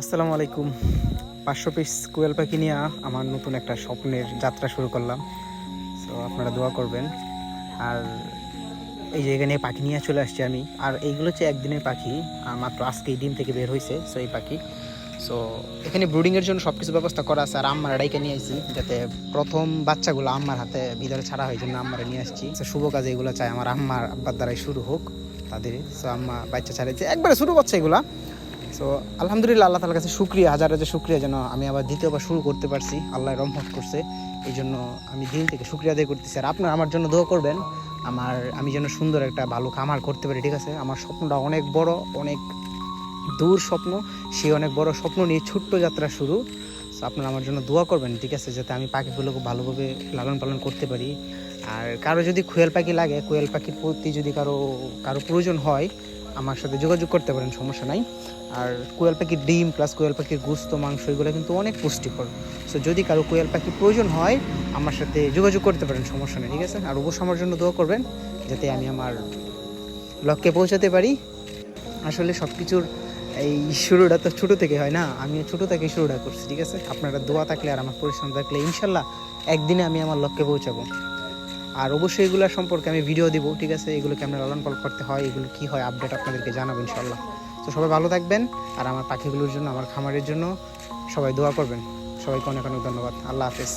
আসসালামু আলাইকুম। পাঁচশো পিস কোয়েল পাখি নিয়ে আমার নতুন একটা স্বপ্নের যাত্রা শুরু করলাম। সো আপনারা দোয়া করবেন। আর এই যে এখানে পাখি নিয়ে চলে আসছি আমি। আর এইগুলো হচ্ছে একদিনের পাখি। আর মাত্র আজকে ডিম থেকে বের হয়েছে সো এই পাখি। সো এখানে ব্রুডিংয়ের জন্য সব কিছু ব্যবস্থা করা আছে। আর আম্মার ডাইকে নিয়ে আসছি, যাতে প্রথম বাচ্চাগুলো আম্মার হাতে ভিতরে ছাড়া হয় জন্য আম্মারে নিয়ে আসছি। শুভ কাজে এগুলো চাই আমার আম্মার আব্বার দ্বারাই শুরু হোক তাদের। সো আম্মা বাচ্চা ছাড়াইছে। একবারে শুরু করছে এগুলা। সো আলহামদুলিল্লাহ, আল্লাহ তালার কাছে শুক্রিয়া হাজার হাজার শুক্রিয়া যেন আমি আবার দ্বিতীয়বার শুরু করতে পারছি। আল্লাহ রহমত করছে, এই জন্য আমি দিন থেকে শুক্রিয়া আদায় করতেছি। আর আপনারা আমার জন্য দোয়া করবেন, আমার, আমি যেন সুন্দর একটা ভালো খামার করতে পারি, ঠিক আছে? আমার স্বপ্নটা অনেক বড়, অনেক দূর স্বপ্ন, সেই অনেক বড় স্বপ্ন নিয়ে ছোট্ট যাত্রা শুরু। সো আপনারা আমার জন্য দোয়া করবেন, ঠিক আছে? যাতে আমি পাখিগুলোকে ভালোভাবে লালন পালন করতে পারি। আর কারও যদি কোয়েল পাখি লাগে কোয়েল পাখির প্রতি যদি কারও কারও প্রয়োজন হয় আমার সাথে যোগাযোগ করতে পারেন, সমস্যা নাই। আর কোয়েল পাখির ডিম প্লাস কোয়েল পাখির গুস্ত, মাংস, এগুলো কিন্তু অনেক পুষ্টিকর। সো যদি কারও কোয়েল পাখির প্রয়োজন হয়, আমার সাথে যোগাযোগ করতে পারেন, সমস্যা নেই, ঠিক আছে? আর অবশ্যই আমার জন্য দোয়া করবেন, যাতে আমি আমার লক্ষ্যে পৌঁছাতে পারি। আসলে সব কিছুর এই শুরুটা তো ছোটো থেকে হয় না আমি ছোটো থেকে শুরুটা করছি, ঠিক আছে? আপনারা দোয়া থাকলে আর আমার পরিশ্রম থাকলে, ইনশাল্লাহ, একদিনে আমি আমার লক্ষ্যে পৌঁছাবো। আর অবশ্যই এগুলোর সম্পর্কে আমি ভিডিও দেবো, ঠিক আছে? এগুলোকে আমরা লালন পালন করতে হয়, এগুলো কি হয় আপডেট আপনাদেরকে জানাব ইনশাল্লাহ তো সবাই ভালো থাকবেন আর আমার পাখিগুলোর জন্য, আমার খামারের জন্য সবাই দোয়া করবেন। সবাইকে অনেক অনেক ধন্যবাদ। আল্লাহ হাফেজ।